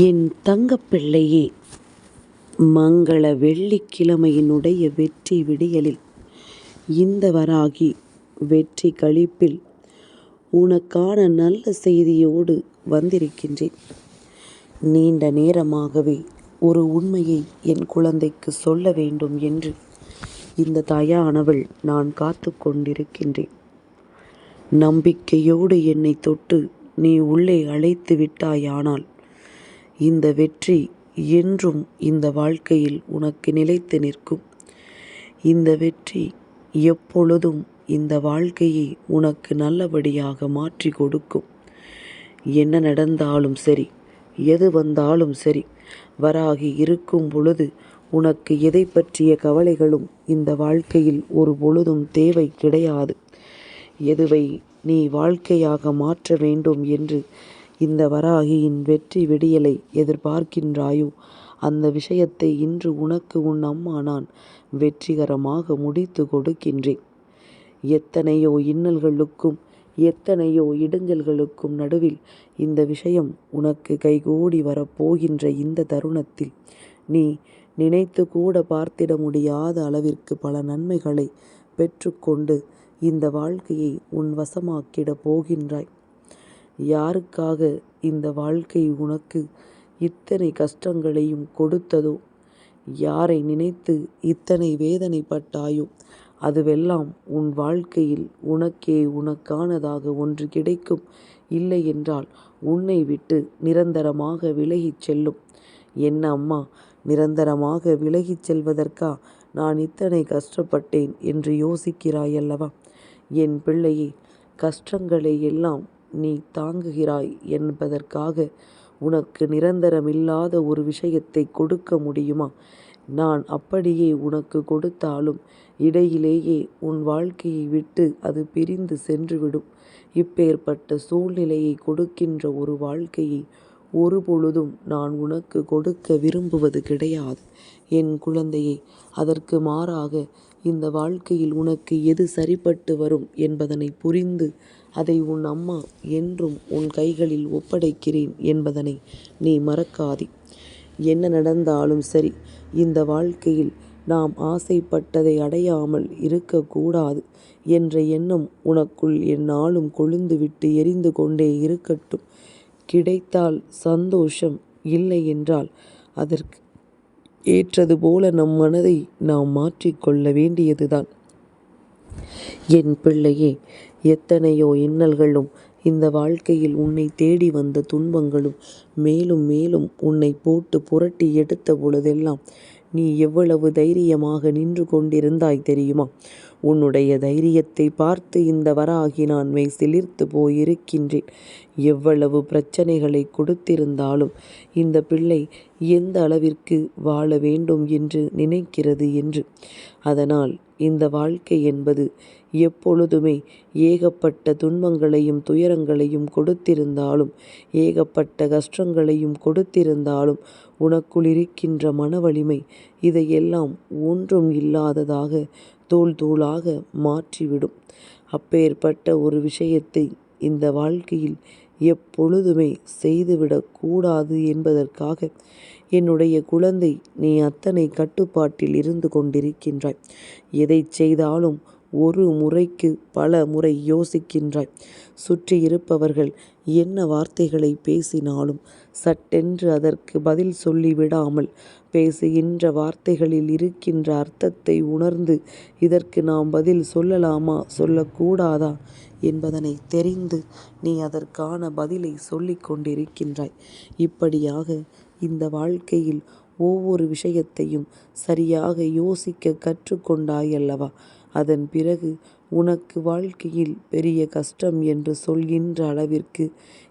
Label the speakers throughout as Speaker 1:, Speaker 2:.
Speaker 1: என் தங்கப்பிள்ளையே மங்கள வெள்ளிக்கிழமையினுடைய வெற்றி விடியலில் இந்த வராகி வெற்றி கழிப்பில் உனக்கான நல்ல செய்தியோடு வந்திருக்கின்றேன். நீண்ட நேரமாகவே ஒரு உண்மையை என் குழந்தைக்கு சொல்ல வேண்டும் என்று இந்த தாயானவள் நான் காத்து கொண்டிருக்கின்றேன். நம்பிக்கையோடு என்னை தொட்டு நீ உள்ளே அழைத்து விட்டாயானால் இந்த வெற்றி என்றும் இந்த வாழ்க்கையில் உனக்கு நிலைத்து நிற்கும். இந்த வெற்றி எப்பொழுதும் இந்த வாழ்க்கையை உனக்கு நல்லபடியாக மாற்றி கொடுக்கும். என்ன நடந்தாலும் சரி எது வந்தாலும் சரி வராகி இருக்கும் பொழுது உனக்கு எதை பற்றிய கவலைகளும் இந்த வாழ்க்கையில் ஒரு பொழுதும் தேவை கிடையாது. எதுவை நீ வாழ்க்கையாக மாற்ற வேண்டும் என்று இந்த வராகியின் வெற்றி விடியலை எதிர்பார்க்கின்றாயோ? அந்த விஷயத்தை இன்று உனக்கு உன் அம்மா நான் வெற்றிகரமாக முடித்து கொடுக்கின்றேன். எத்தனையோ இன்னல்களுக்கும் எத்தனையோ இடைஞ்சல்களுக்கும் நடுவில் இந்த விஷயம் உனக்கு கைகூடி வரப்போகின்ற இந்த தருணத்தில் நீ நினைத்து கூட பார்த்திட முடியாத அளவிற்கு பல நன்மைகளை பெற்றுக்கொண்டு இந்த வாழ்க்கையை உன் வசமாக்கிட போகின்றாய். யாருக்காக இந்த வாழ்க்கை உனக்கு இத்தனை கஷ்டங்களையும் கொடுத்ததோ? யாரை நினைத்து இத்தனை வேதனைப்பட்டாயோ? அதுவெல்லாம் உன் வாழ்க்கையில் உனக்கே உனக்கானதாக ஒன்று கிடைக்கும். இல்லை என்றால் உன்னை விட்டு நிரந்தரமாக விலகிச் செல்லும். என்ன அம்மா நிரந்தரமாக விலகிச் செல்வதற்கா? நான் இத்தனை கஷ்டப்பட்டேன் என்று யோசிக்கிறாயல்லவா? என் பிள்ளையே கஷ்டங்களை எல்லாம் நீ தாங்குகிறாய் என்பதற்காக உனக்கு நிரந்தரமில்லாத ஒரு விஷயத்தை கொடுக்க முடியுமா? நான் அப்படியே உனக்கு கொடுத்தாலும் இடையிலேயே உன் வாழ்க்கையை விட்டு அது பிரிந்து சென்றுவிடும். இப்பேற்பட்ட சூழ்நிலையை கொடுக்கின்ற ஒரு வாழ்க்கையை ஒரு பொழுதும் நான் உனக்கு கொடுக்க விரும்புவது கிடையாது. என் குழந்தையை அதற்கு மாறாக இந்த வாழ்க்கையில் உனக்கு எது சரிப்பட்டு வரும் என்பதனை புரிந்து அதை உன் அம்மா என்றும் உன் கைகளில் ஒப்படைக்கிறேன் என்பதனை நீ மறக்காதே. என்ன நடந்தாலும் சரி இந்த வாழ்க்கையில் நாம் ஆசைப்பட்டதை அடையாமல் இருக்கக்கூடாது என்ற எண்ணம் உனக்குள் என்னாலும் கொழுந்துவிட்டு எரிந்து கொண்டே இருக்கட்டும். கிடைத்தால் சந்தோஷம் இல்லை என்றால் அதற்கு ஏற்றது போல நம் மனதை நாம் மாற்றிக்கொள்ள வேண்டியதுதான். என் பிள்ளையே எத்தனையோ இன்னல்களும் இந்த வாழ்க்கையில் உன்னை தேடி வந்த துன்பங்களும் மேலும் மேலும் உன்னை போட்டு புரட்டி எடுத்த பொழுதெல்லாம் நீ எவ்வளவு தைரியமாக நின்று கொண்டிருந்தாய் தெரியுமா? உன்னுடைய தைரியத்தை பார்த்து இந்த வராகி நான் மெய் சிலிர்த்து போயிருக்கின்றேன். எவ்வளவு பிரச்சனைகளை கொடுத்திருந்தாலும் இந்த பிள்ளை எந்த அளவிற்கு வாழ வேண்டும் என்று நினைக்கிறது என்று. அதனால் இந்த வாழ்க்கை என்பது எப்பொழுதுமே ஏகப்பட்ட துன்பங்களையும் துயரங்களையும் கொடுத்திருந்தாலும் ஏகப்பட்ட கஷ்டங்களையும் கொடுத்திருந்தாலும் உனக்குள் இருக்கின்ற மன வலிமை இதையெல்லாம் ஒன்றும் இல்லாததாக தூள் தூளாக மாற்றிவிடும். அப்பேற்பட்ட ஒரு விஷயத்தை இந்த வாழ்க்கையில் எப்பொழுதுமே செய்துவிடக்கூடாது என்பதற்காக என்னுடைய குழந்தை நீ அத்தனை கட்டுப்பாட்டில் இருந்து கொண்டிருக்கின்றாய். எதை செய்தாலும் ஒரு முறைக்கு பல முறை யோசிக்கின்றாய். சுற்றி இருப்பவர்கள் என்ன வார்த்தைகளை பேசினாலும் சட்டென்று அதற்கு பதில் சொல்லிவிடாமல் பேசுகின்ற வார்த்தைகளில் இருக்கின்ற அர்த்தத்தை உணர்ந்து இதற்கு நாம் பதில் சொல்லலாமா சொல்லக்கூடாதா என்பதனை தெரிந்து நீ அதற்கான பதிலை சொல்லிக் கொண்டிருக்கின்றாய் இப்படியாக இந்த வாழ்க்கையில் ஒவ்வொரு விஷயத்தையும் சரியாக யோசிக்க கற்றுக்கொண்டாய் அல்லவா அதன் பிறகு உனக்கு வாழ்க்கையில் பெரிய கஷ்டம் என்று சொல்கின்ற அளவிற்கு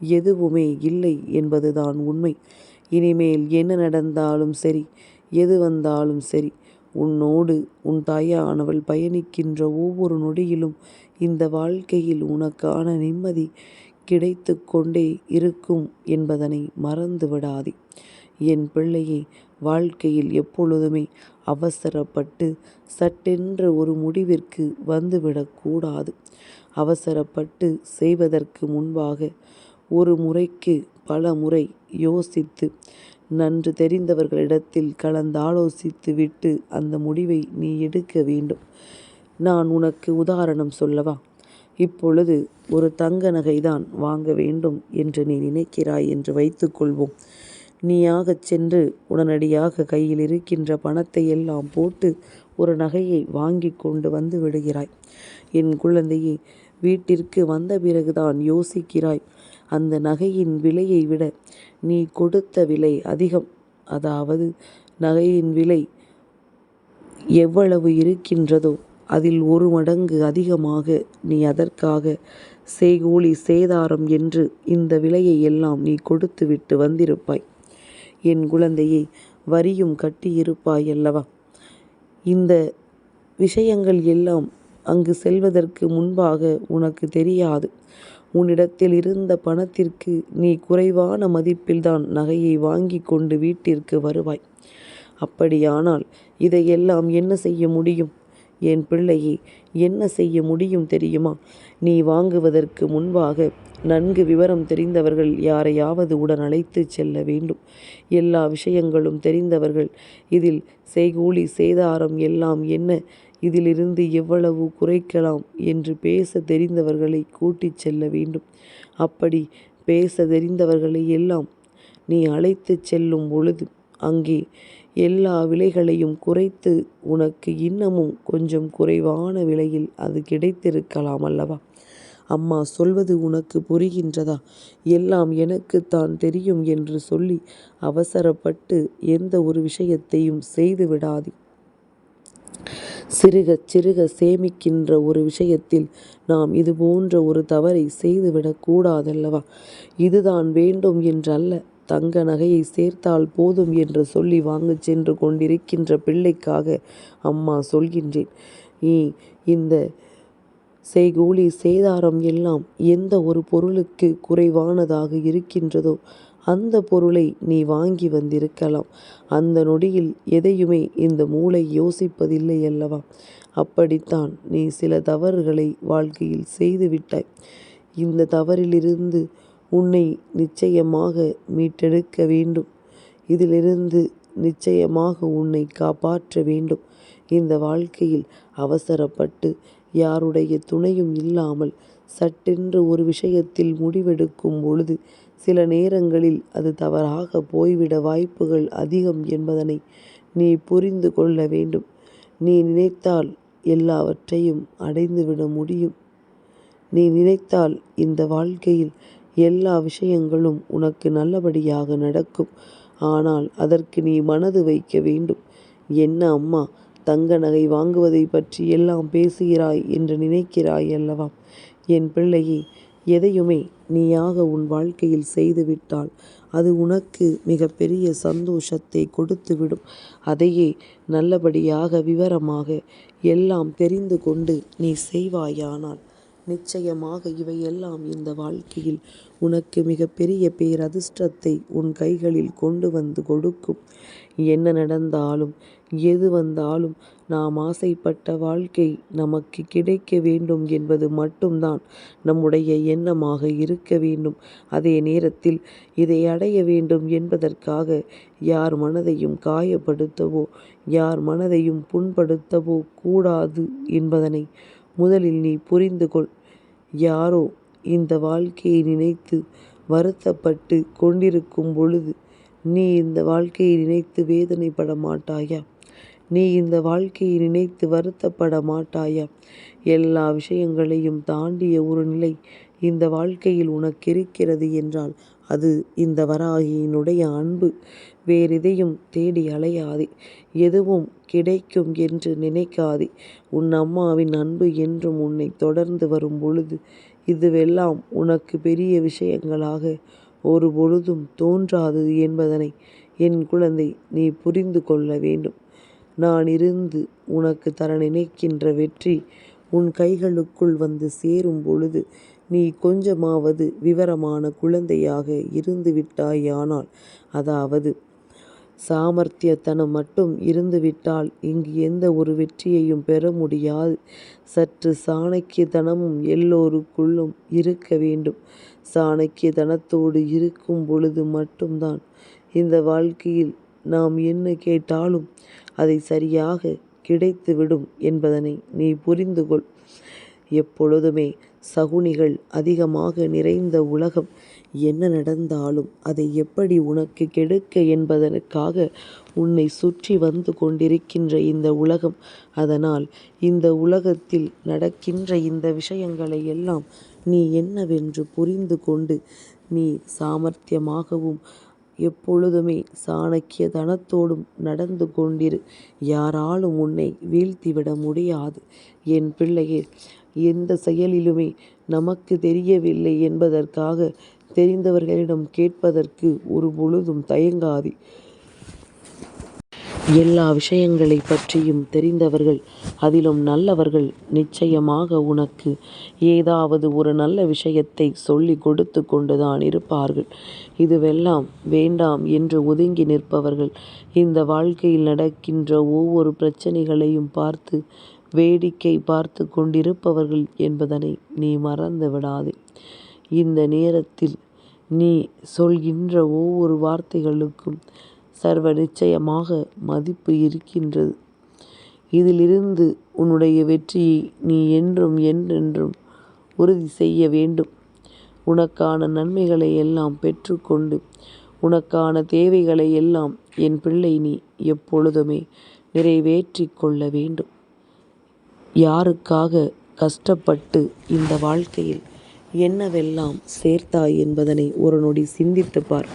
Speaker 1: எதுவுமே இல்லை என்பதுதான் உண்மை. இனிமேல் என்ன நடந்தாலும் சரி எது வந்தாலும் சரி உன்னோடு உன் தாயானவள் பயணிக்கின்ற ஒவ்வொரு நொடியிலும் இந்த வாழ்க்கையில் உனக்கான நிம்மதி கிடைத்து கொண்டே இருக்கும் என்பதனை மறந்து விடாதே என் பிள்ளையை வாழ்க்கையில் எப்பொழுதுமே அவசரப்பட்டு சட்டென்ற ஒரு முடிவிற்கு வந்துவிடக்கூடாது அவசரப்பட்டு செய்வதற்கு முன்பாக ஒரு முறைக்கு பல முறை யோசித்து நன்று தெரிந்தவர்களிடத்தில் கலந்தாலோசித்து விட்டு அந்த முடிவை நீ எடுக்க வேண்டும். நான் உனக்கு உதாரணம் சொல்லவா? இப்பொழுது ஒரு தங்க நகைதான் வாங்க வேண்டும் என்று நீ நினைக்கிறாய் என்று வைத்துக்கொள்வோம் நீயாகச் சென்று உடனடியாக கையில் இருக்கின்ற பணத்தை எல்லாம் போட்டு ஒரு நகையை வாங்கி கொண்டு வந்து விடுகிறாய். என் குழந்தையே வீட்டிற்கு வந்த பிறகுதான் யோசிக்கிறாய். அந்த நகையின் விலையை விட நீ கொடுத்த விலை அதிகம். அதாவது நகையின் விலை எவ்வளவு இருக்கின்றதோ அதில் ஒரு மடங்கு அதிகமாக நீ அதற்காக செய்கூலி சேதாரம் என்று இந்த விலையை எல்லாம் நீ கொடுத்து விட்டு வந்திருப்பாய். என் குழந்தையை வரியும் கட்டியிருப்பாய் அல்லவா இந்த விஷயங்கள் எல்லாம் அங்கு செல்வதற்கு முன்பாக உனக்கு தெரியாது. உன்னிடத்தில் இருந்த பணத்திற்கு நீ குறைவான மதிப்பில்தான் நகையை வாங்கி கொண்டு வீட்டிற்கு வருவாய். அப்படியானால் இதையெல்லாம் என்ன செய்ய முடியும்? என் பிள்ளையை என்ன செய்ய முடியும் தெரியுமா? நீ வாங்குவதற்கு முன்பாக நன்கு விவரம் தெரிந்தவர்கள் யாரையாவது உடன் அழைத்துச் செல்ல வேண்டும். எல்லா விஷயங்களும் தெரிந்தவர்கள். இதில் செய்கூலி சேதாரம் எல்லாம் என்ன? இதிலிருந்து எவ்வளவு குறைக்கலாம் என்று பேச தெரிந்தவர்களை கூட்டிச் செல்ல வேண்டும். அப்படி பேச தெரிந்தவர்களை எல்லாம் நீ அழைத்துச் செல்லும் பொழுது அங்கே எல்லா விலைகளையும் குறைத்து உனக்கு இன்னமும் கொஞ்சம் குறைவான விலையில் அது கிடைத்திருக்கலாம் அல்லவா? அம்மா சொல்வது உனக்கு புரிகின்றதா? எல்லாம் எனக்குத்தான் தெரியும் என்று சொல்லி அவசரப்பட்டு எந்த ஒரு விஷயத்தையும் செய்து விடாதே. சிறுக சிறுக சேமிக்கின்ற ஒரு விஷயத்தில் நாம் இது போன்ற ஒரு தவறை செய்துவிடக்கூடாதல்லவா இதுதான் வேண்டும் என்றல்ல. தங்க நகையை சேர்த்தால் போதும் என்று சொல்லி வாங்கச் சென்று கொண்டிருக்கின்ற பிள்ளைக்காக அம்மா சொல்கின்றேன். நீ இந்த செய்கூலி சேதாரம் எல்லாம் எந்த ஒரு பொருளுக்கு குறைவானதாக இருக்கின்றதோ அந்த பொருளை நீ வாங்கி வந்திருக்கலாம். அந்த நொடியில் எதையுமே இந்த மூளை யோசிப்பதில்லை அல்லவா? அப்படித்தான் நீ சில தவறுகளை வாழ்க்கையில் செய்துவிட்டாய் இந்த தவறிலிருந்து உன்னை நிச்சயமாக மீட்டெடுக்க வேண்டும். இதிலிருந்து நிச்சயமாக உன்னை காப்பாற்ற வேண்டும். இந்த வாழ்க்கையில் அவசரப்பட்டு யாருடைய துணையும் இல்லாமல் சட்டென்று ஒரு விஷயத்தில் முடிவெடுக்கும் பொழுது சில நேரங்களில் அது தவறாக போய்விட வாய்ப்புகள் அதிகம் என்பதனை நீ புரிந்து கொள்ள வேண்டும். நீ நினைத்தால் எல்லாவற்றையும் அடைந்துவிட முடியும். நீ நினைத்தால் இந்த வாழ்க்கையில் எல்லா விஷயங்களும் உனக்கு நல்லபடியாக நடக்கும். ஆனால் அதற்கு நீ மனது வைக்க வேண்டும். என்ன அம்மா தங்க நகை வாங்குவதை பற்றி எல்லாம் பேசுகிறாய் என்று நினைக்கிறாய் அல்லவா? என் பிள்ளையே எதையுமே நீயாக உன் வாழ்க்கையில் செய்துவிட்டால் அது உனக்கு மிகப்பெரிய சந்தோஷத்தை கொடுத்துவிடும். அதையே நல்லபடியாக விவரமாக எல்லாம் தெரிந்து கொண்டு நீ செய்வாயானால் நிச்சயமாக இவையெல்லாம் இந்த வாழ்க்கையில் உனக்கு மிகப்பெரிய பேரதிர்ஷ்டத்தை உன் கைகளில் கொண்டு வந்து கொடுக்கும். என்ன நடந்தாலும் எது வந்தாலும் நாம் ஆசைப்பட்ட வாழ்க்கை நமக்கு கிடைக்க வேண்டும் என்பது மட்டும்தான். நம்முடைய எண்ணமாக இருக்க வேண்டும். அதே நேரத்தில் இதை அடைய வேண்டும் என்பதற்காக யார் மனதையும் காயப்படுத்தவோ யார் மனதையும் புண்படுத்தவோ கூடாது என்பதனை முதலில் நீ புரிந்து கொள். யாரோ இந்த வாழ்க்கையை நினைத்து வருத்தப்பட்டு கொண்டிருக்கும் பொழுது நீ இந்த வாழ்க்கையை நினைத்து வேதனைப்பட மாட்டாயா? நீ இந்த வாழ்க்கையை நினைத்து வருத்தப்பட மாட்டாயா? எல்லா விஷயங்களையும் தாண்டிய ஒரு நிலை இந்த வாழ்க்கையில் உனக்கு இருக்கிறது என்றால் அது இந்த வராகியினுடைய அன்பு. வேறெதையும் தேடி அலையாதே. எதுவும் கிடைக்கும் என்று நினைக்காதே. உன் அம்மாவின் அன்பு என்றும் உன்னை தொடர்ந்து வரும் பொழுது இதுவெல்லாம் உனக்கு பெரிய விஷயங்களாக ஒரு பொழுதும் தோன்றாது என்பதனை என் குழந்தை நீ புரிந்து கொள்ள வேண்டும். நான் இருந்து உனக்கு தர நினைக்கின்ற வெற்றி உன் கைகளுக்குள் வந்து சேரும் பொழுது நீ கொஞ்சமாவது விவரமான குழந்தையாக இருந்து விட்டாயானால் அதாவது சாமர்த்தியத்தனம் மட்டும் இருந்துவிட்டால் இங்கு எந்த ஒரு வெற்றியையும் பெற முடியாது. சற்று சாணக்கியத்தனமும் எல்லோருக்குள்ளும் இருக்க வேண்டும். சாணக்கியத்தனத்தோடு இருக்கும் பொழுது மட்டும்தான் இந்த வாழ்க்கையில் நாம் என்ன கேட்டாலும் அதை சரியாக கிடைத்துவிடும் என்பதனை நீ புரிந்து கொள். எப்பொழுதுமே சகுனிகள் அதிகமாக நிறைந்த உலகம். என்ன நடந்தாலும் அதை எப்படி உனக்கு கெடுக்க என்பதற்காக உன்னை சுற்றி வந்து கொண்டிருக்கின்ற இந்த உலகம். அதனால் இந்த உலகத்தில் நடக்கின்ற இந்த விஷயங்களை எல்லாம் நீ என்னவென்று புரிந்து கொண்டு நீ சாமர்த்தியமாகவும் எப்பொழுதுமே சாணக்கிய தனத்தோடும் நடந்து கொண்டிரு. யாராலும் உன்னை வீழ்த்திவிட முடியாது. என் பிள்ளையே எந்த செயலிலுமே நமக்கு தெரியவில்லை என்பதற்காக தெரிந்தவர்களிடம் கேட்பதற்கு ஒரு பொழுதும் தயங்காதே. எல்லா விஷயங்களை பற்றியும் தெரிந்தவர்கள் அதிலும் நல்லவர்கள் நிச்சயமாக உனக்கு ஏதாவது ஒரு நல்ல விஷயத்தை சொல்லிக் கொடுத்து கொண்டுதான் இருப்பார்கள். இதுவெல்லாம் வேண்டாம் என்று ஒதுங்கி நிற்பவர்கள் இந்த வாழ்க்கையில் நடக்கின்ற ஒவ்வொரு பிரச்சனைகளையும் பார்த்து வேடிக்கை பார்த்து கொண்டிருப்பவர்கள் என்பதனை நீ மறந்து விடாதே. இந்த நேரத்தில் நீ சொல்கின்ற ஒவ்வொரு வார்த்தைகளுக்கும் சர்வ நிச்சயமாக மதிப்பு இருக்கின்றது. இதிலிருந்து உன்னுடைய வெற்றியை நீ என்றும் என்றென்றும் உறுதி செய்ய வேண்டும். உனக்கான நன்மைகளை எல்லாம் பெற்றுக்கொண்டு உனக்கான தேவைகளை எல்லாம் என் பிள்ளை நீ எப்பொழுதுமே நிறைவேற்றி கொள்ள வேண்டும். யாருக்காக கஷ்டப்பட்டு இந்த வாழ்க்கையில் என்னவெல்லாம் சேர்த்தாய் என்பதனை ஒரு நொடி சிந்தித்து பார்.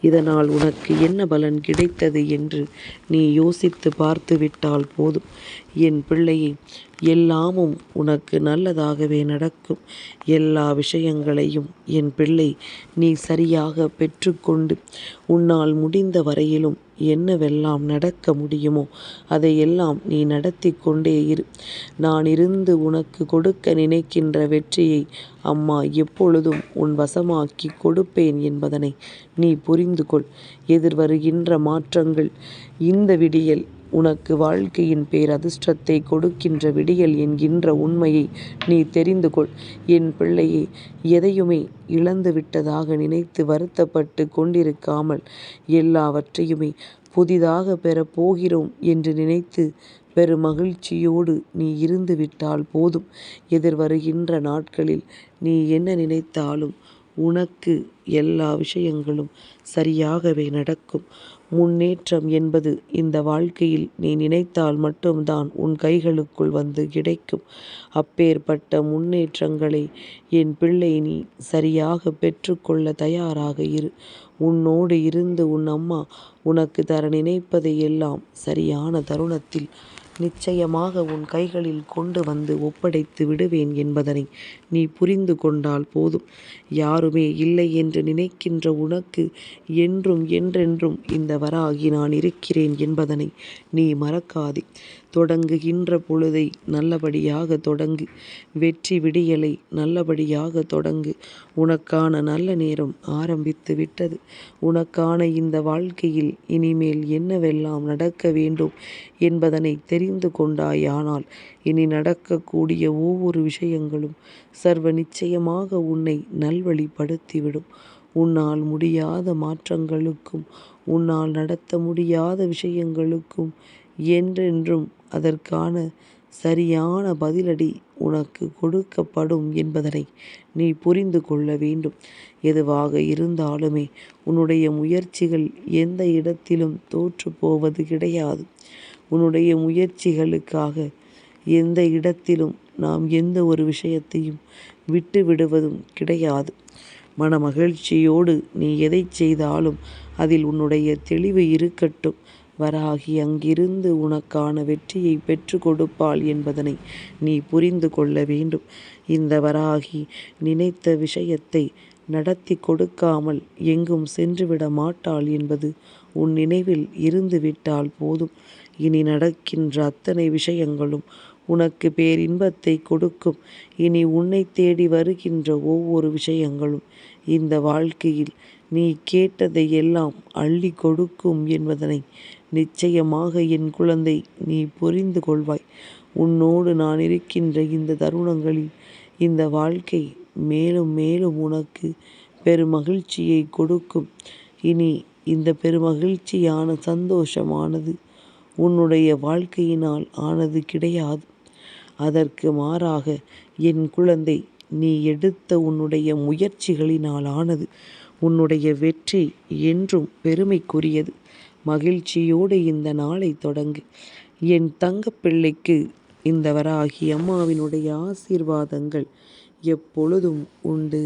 Speaker 1: இதனால் உனக்கு என்ன பலன் கிடைத்தது என்று நீ யோசித்து பார்த்துவிட்டால் போதும். என் பிள்ளையே எல்லாமும் உனக்கு நல்லதாகவே நடக்கும். எல்லா விஷயங்களையும் என் பிள்ளை நீ சரியாக பெற்றுக்கொண்டு உன்னால் முடிந்த வரையிலும் என்னவெல்லாம் நடக்க முடியுமோ அதையெல்லாம் நீ நடத்தி கொண்டே இரு. நான் இருந்து உனக்கு கொடுக்க நினைக்கின்ற வெற்றியை அம்மா எப்பொழுதும் உன் வசமாக்கி கொடுப்பேன் என்பதனை நீ புரிந்து கொள். எதிர்வருகின்ற மாற்றங்கள் இந்த விடியல் உனக்கு வாழ்க்கையின் பேரதிர்ஷ்டத்தை கொடுக்கின்ற விடியல் என்கின்ற உண்மையை நீ தெரிந்து கொள். என் பிள்ளையே எதையுமே இழந்து விட்டதாக நினைத்து வருத்தப்பட்டு கொண்டிருக்காமல் எல்லாவற்றையுமே புதிதாக பெறப்போகிறோம் என்று நினைத்து பெருமகிழ்ச்சியோடு நீ இருந்து விட்டால் போதும். எதிர்வருகின்ற நாட்களில் நீ என்ன நினைத்தாலும் உனக்கு எல்லா விஷயங்களும் சரியாகவே நடக்கும். முன்னேற்றம் என்பது இந்த வாழ்க்கையில் நீ நினைத்தால் மட்டும்தான் உன் கைகளுக்குள் வந்து கிடைக்கும். அப்பேற்பட்ட முன்னேற்றங்களை என் பிள்ளை நீ சரியாக பெற்றுக்கொள்ள தயாராக இரு. உன்னோடு இருந்து உன் அம்மா உனக்கு தர நினைப்பதை எல்லாம் சரியான தருணத்தில் நிச்சயமாக உன் கைகளில் கொண்டு வந்து ஒப்படைத்து விடுவேன் என்பதனை நீ புரிந்து கொண்டால் போதும். யாருமே இல்லை என்று நினைக்கின்ற உனக்கு என்றும் என்றென்றும் இந்த வராகி நான் இருக்கிறேன் என்பதனை நீ மறக்காதே. தொடங்குகின்ற பொழுதை நல்லபடியாக தொடங்கு. வெற்றி விடியலை நல்லபடியாக தொடங்கு. உனக்கான நல்ல நேரம் ஆரம்பித்து விட்டது. உனக்கான இந்த வாழ்க்கையில் இனிமேல் என்னவெல்லாம் நடக்க வேண்டும் என்பதனை தெரிந்து கொண்டாயானால் இனி நடக்கக்கூடிய ஒவ்வொரு விஷயங்களும் சர்வ நிச்சயமாக உன்னை நல்வழிப்படுத்திவிடும். உன்னால் முடியாத மாற்றங்களுக்கும் உன்னால் நடத்த முடியாத விஷயங்களுக்கும் என்றென்றும் அதற்கான சரியான பதிலடி உனக்கு கொடுக்கப்படும் என்பதனை நீ புரிந்து கொள்ள வேண்டும். எதுவாக இருந்தாலுமே உன்னுடைய முயற்சிகள் எந்த இடத்திலும் தோற்று போவது கிடையாது. உன்னுடைய முயற்சிகளுக்காக எந்த இடத்திலும் நாம் எந்த ஒரு விஷயத்தையும் விட்டு விடுவதும் கிடையாது. மனமகிழ்ச்சியோடு நீ எதைச் செய்தாலும் அதில் உன்னுடைய தெளிவு இருக்கட்டும். வராகி அங்கிருந்து உனக்கான வெற்றியை பெற்று கொடுப்பாள் என்பதனை நீ புரிந்து கொள்ள வேண்டும். இந்த வராகி நினைத்த விஷயத்தை நடத்தி கொடுக்காமல் எங்கும் சென்றுவிட மாட்டாள் என்பது உன் நினைவில் இருந்து விட்டால் போதும். இனி நடக்கின்ற அத்தனை விஷயங்களும் உனக்கு பேரின்பத்தை கொடுக்கும். இனி உன்னை தேடி வருகின்ற ஒவ்வொரு விஷயங்களும் இந்த வாழ்க்கையில் நீ கேட்டதை எல்லாம் அள்ளி கொடுக்கும் என்பதனை நிச்சயமாக என் குழந்தை நீ புரிந்து கொள்வாய். உன்னோடு நான் இருக்கின்ற இந்த தருணங்களில் இந்த வாழ்க்கை மேலும் மேலும் உனக்கு பெருமகிழ்ச்சியை கொடுக்கும். இனி இந்த பெருமகிழ்ச்சியான சந்தோஷமானது உன்னுடைய வாழ்க்கையினால் ஆனது கிடையாது. அதற்கு மாறாக என் குழந்தை நீ எடுத்த உன்னுடைய முயற்சிகளினால் ஆனது. உன்னுடைய வெற்றி என்றும் பெருமைக்குரியது. மகிழ்ச்சியோடு இந்த நாளை தொடங்கு. என் தங்கப்பிள்ளைக்கு இந்த வராகி அம்மாவினுடைய ஆசீர்வாதங்கள் எப்பொழுதும் உண்டு.